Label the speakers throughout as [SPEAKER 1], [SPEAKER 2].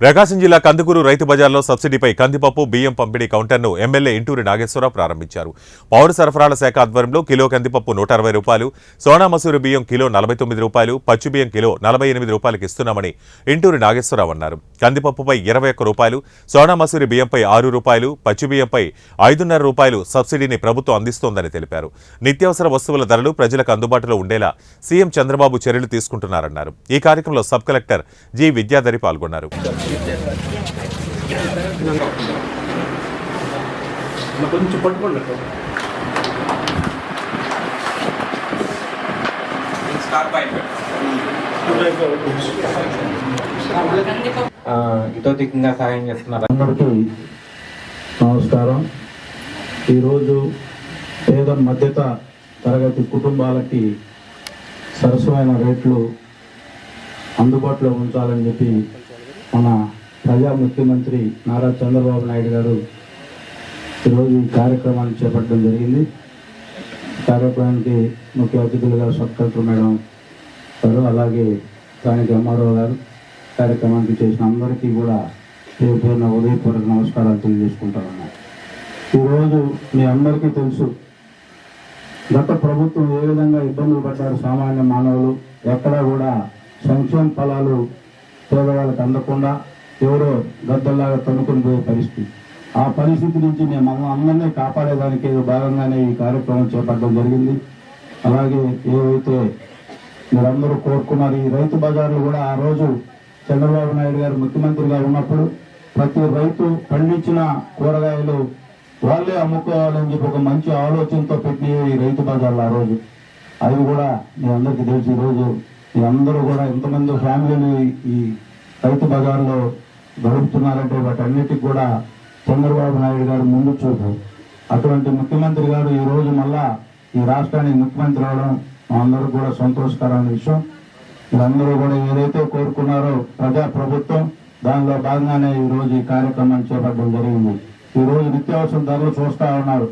[SPEAKER 1] ప్రకాశం జిల్లా కందుకూరు రైతు బజార్లో సబ్సిడీపై కందిపప్పు బియ్యం పంపిణీ కౌంటర్ను ఎమ్మెల్యే ఇంటూరి నాగేశ్వరరావు ప్రారంభించారు. పౌర సరఫరాల శాఖ ఆధ్వర్యంలో కిలో కందిపప్పు నూట అరవై రూపాయలు సోనా మసూరి బియ్యం కిలో నలభై తొమ్మిది రూపాయలు పచ్చి బియ్యం కిలో నలభై ఎనిమిది రూపాయలకు ఇస్తున్నామని ఇంటూరి నాగేశ్వరరావు అన్నారు. కందిపప్పుపై ఇరవై ఒక్క రూపాయలు సోనా మసూరి బియ్యంపై ఆరు రూపాయలు పచ్చి బియ్యంపై ఐదున్నర రూపాయలు సబ్సిడీని ప్రభుత్వం అందిస్తోందని తెలిపారు. నిత్యావసర వస్తువుల ధరలు ప్రజలకు అందుబాటులో ఉండేలా సీఎం చంద్రబాబు చర్యలు తీసుకుంటున్నారన్నారు. ఈ కార్యక్రమంలో సబ్ కలెక్టర్ జి విద్యాధరి పాల్గొన్నారు.
[SPEAKER 2] కొంచెం పట్టుకోండి
[SPEAKER 3] ఇతోధికంగా సహాయం చేస్తున్నారు.
[SPEAKER 4] అందరికీ నమస్కారం. ఈరోజు పేద మధ్యత తరగతి కుటుంబాలకి సరసమైన రేట్లు అందుబాటులో ఉంచాలని చెప్పి మన ప్రజా ముఖ్యమంత్రి నారా చంద్రబాబు నాయుడు గారు ఈరోజు ఈ కార్యక్రమాన్ని చేపట్టడం జరిగింది. కార్యక్రమానికి ముఖ్య అతిథులుగా సబ్ కలెక్టర్ మేడం గారు అలాగే స్థానిక ఎంఆర్ఓ గారు కార్యక్రమానికి చేసిన అందరికీ కూడా పేరు పేరున ఉదయపూర్వక నమస్కారాలు తెలియజేసుకుంటానన్నా. ఈరోజు మీ అందరికీ తెలుసు గత ప్రభుత్వం ఏ విధంగా ఇబ్బందులు పడ్డారు సామాన్య మానవులు ఎక్కడా కూడా సంక్షేమ ఫలాలు పేదవాళ్ళకి అందకుండా ఎవరో గద్దల్లాగా తనుకొని పోయే పరిస్థితి. ఆ పరిస్థితి నుంచి మేము అందరినీ కాపాడేదానికి భాగంగానే ఈ కార్యక్రమం చేపట్టడం జరిగింది. అలాగే ఏవైతే మీరందరూ కోరుకున్నారు ఈ రైతు బజార్లు కూడా ఆ రోజు చంద్రబాబు నాయుడు గారు ముఖ్యమంత్రిగా ఉన్నప్పుడు ప్రతి రైతు పండించిన కూరగాయలు వాళ్ళే అమ్ముకోవాలని చెప్పి ఒక మంచి ఆలోచనతో పెట్టి ఈ రైతు బజార్లు ఆ రోజు. అవి కూడా మీ అందరికీ తెలిసి ఈరోజు రోజు అందరూ కూడా ఎంతమంది ఫ్యామిలీలు ఈ రైతు బజార్లో గడుపుతున్నారంటే వాటన్నిటికి కూడా చంద్రబాబు నాయుడు గారు ముందు చూపు. అటువంటి ముఖ్యమంత్రి గారు ఈ రోజు మళ్ళా ఈ రాష్ట్రానికి ముఖ్యమంత్రి అవడం అందరూ కూడా సంతోషకరమైన విషయం. మీరందరూ కూడా ఏదైతే కోరుకున్నారో ప్రజా ప్రభుత్వం దానిలో భాగంగానే ఈ రోజు ఈ కార్యక్రమాన్ని చేపట్టడం జరిగింది. ఈ రోజు నిత్యావసర ధరలు చూస్తా ఉన్నారు.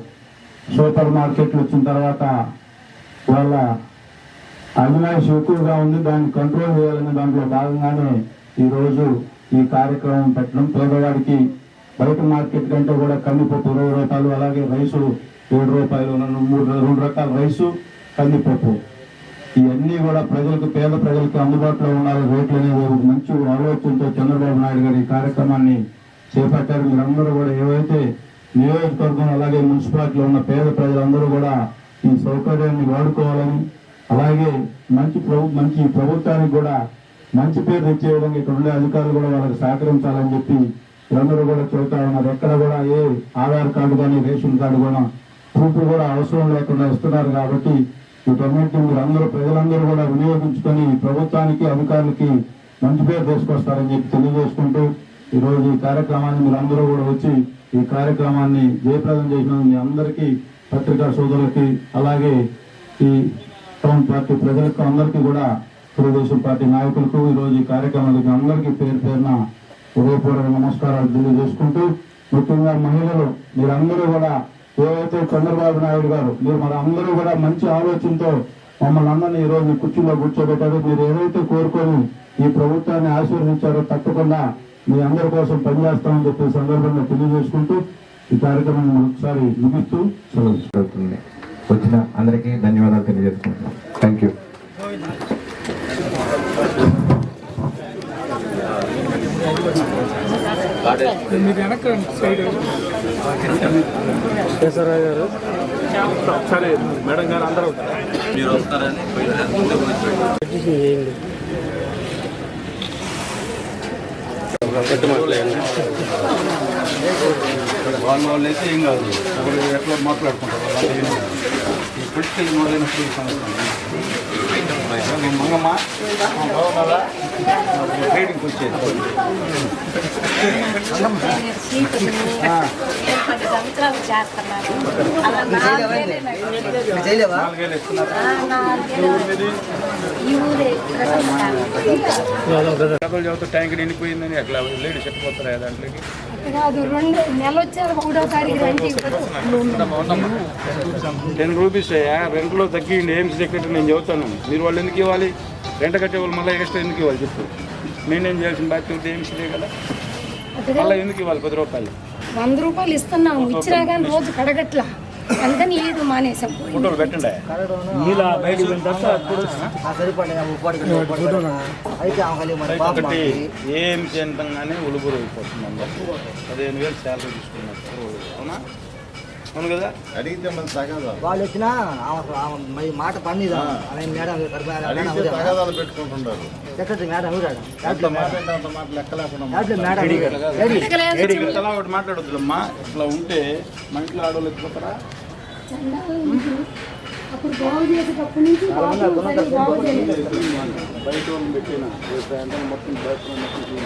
[SPEAKER 4] సూపర్ మార్కెట్లు వచ్చిన తర్వాత వాళ్ళ అవినాశ్ ఎక్కువగా ఉంది. దాన్ని కంట్రోల్ చేయాలనే దాంట్లో భాగంగానే ఈరోజు ఈ కార్యక్రమం పెట్టడం. పేదవాడికి బయట మార్కెట్ కంటే కూడా కందిపప్పు ఇరవై రూపాయలు అలాగే రైసు ఏడు రూపాయలు మూడు రెండు రకాల రైసు కందిపప్పు. ఇవన్నీ కూడా ప్రజలకు పేద ప్రజలకు అందుబాటులో ఉండాలి. రేట్లు అనేది ఒక మంచి ఆలోచనతో చంద్రబాబు నాయుడు గారు ఈ కార్యక్రమాన్ని చేపట్టారు. మీరందరూ కూడా ఏవైతే నియోజకవర్గం అలాగే మున్సిపాలిటీలో ఉన్న పేద ప్రజలందరూ కూడా ఈ సౌకర్యాన్ని వాడుకోవాలని అలాగే మంచి ప్రభు మంచి ప్రభుత్వానికి కూడా మంచి పేరు తెచ్చే విధంగా ఇక్కడ ఉండే అధికారులు కూడా వాళ్ళకి సహకరించాలని చెప్పి వీరందరూ కూడా చెబుతా ఉన్నారు. ఎక్కడ కూడా ఏ ఆధార్ కార్డు కానీ రేషన్ కార్డు కూడా ప్రూఫ్ కూడా అవసరం లేకుండా ఇస్తున్నారు కాబట్టి వీటన్నిటిని మీరు అందరూ ప్రజలందరూ కూడా వినియోగించుకొని ప్రభుత్వానికి అధికారులకి మంచి పేరు తీసుకొస్తారని చెప్పి తెలియజేసుకుంటూ ఈరోజు ఈ కార్యక్రమాన్ని మీరు అందరూ కూడా వచ్చి ఈ కార్యక్రమాన్ని జయప్రదం చేసిన మీ అందరికీ పత్రికా సోదరులకి అలాగే ఈ టౌన్ పార్టీ ప్రజలకు అందరికీ కూడా తెలుగుదేశం పార్టీ నాయకులకు ఈరోజు రోజు ఈ కార్యక్రమానికి అందరికీ పేరు పేరున హృదయపూర్వక నమస్కారాలు తెలియజేసుకుంటూ ముఖ్యంగా మహిళలు మీరందరూ కూడా ఏవైతే చంద్రబాబు నాయుడు గారు మీరు మన అందరూ కూడా మంచి ఆలోచనతో మమ్మల్ని అందరినీ ఈ రోజు కుర్చీలో కూర్చోబెట్టారు. మీరు ఏదైతే కోరుకొని ఈ ప్రభుత్వాన్ని ఆశీర్వదించారో తప్పకుండా మీ అందరి కోసం పనిచేస్తామని చెప్పి సందర్భంగా తెలియజేసుకుంటూ ఈ కార్యక్రమాన్ని ఒకసారి ముగిస్తూ సెలవు.
[SPEAKER 3] జరుగుతుంది. వచ్చిన అందరికీ ధన్యవాదాలు తెలియజేసుకుంటున్నాం. థ్యాంక్ యూ
[SPEAKER 2] సరే మేడం గారు అందరూ
[SPEAKER 5] వాళ్ళ వాళ్ళు అయితే ఏం కాదు. ఒకరు ఎట్లా మాట్లాడుకుంటారు వాళ్ళు ఏం కాదు. ఈ పొలిటికల్ మొదలైనప్పుడు ఈ సమస్య నేను
[SPEAKER 6] సంవత్సరాలు చేస్తున్నాను అలా. ఈ ఊరే
[SPEAKER 5] ట్యాంక్ నిండిపోయిందని అట్లా లేడీ చెప్పిపోతారా దాంట్లోకి
[SPEAKER 6] కాదు రెండు నెల వచ్చారు ఒకటో తారీఖు రండి
[SPEAKER 5] టెన్ రూపీస్ రెంట్లో తగ్గిండి ఏం సెక్రటరీ నేను చెబుతాను మీరు వాళ్ళు ఎందుకు ఇవ్వాలి రెంట్ కట్టే వాళ్ళు మళ్ళీ ఎక్స్ట్రా ఎందుకు ఇవ్వాలి చెప్పు మెయింటైన్ చేయాల్సిన బాధ్యత ఏమిసిదే కదా మళ్ళీ ఎందుకు ఇవ్వాలి పది రూపాయలు
[SPEAKER 6] వంద రూపాయలు ఇస్తున్నాము ఇచ్చినా కానీ రోజు కడగట్లా. అందుకని ఈడు మానేసాం
[SPEAKER 5] ఫోటోలు పెట్టండి. ఒకటి ఏం చేయంగానే ఉలుగురు అయిపోతుంది అందరూ పదిహేను వేలు శాలరీ తీసుకున్నారు. అవునా? అవును కదా?
[SPEAKER 7] అడిగితే మన తగాదాలు
[SPEAKER 8] వాళ్ళు వచ్చినా ఆమె- ఆమె మరి మాట పన్నీదా? ఆమె మేడం
[SPEAKER 7] తగాదాలు పెట్టుకుంటున్నారు
[SPEAKER 8] సెక్రటరీ మేడం ఎవరాడు
[SPEAKER 7] ఎంత మాట లెక్క లేకుండా
[SPEAKER 5] ఒకటి మాట్లాడొద్దులమ్మా. ఇట్లా ఉంటే మా ఇంట్లో ఆడవాళ్ళు
[SPEAKER 6] అప్పుడు బాగు చేసేటప్పటి నుంచి బాగు
[SPEAKER 5] బయట వాళ్ళని పెట్టిన? మొత్తం బయట మొత్తం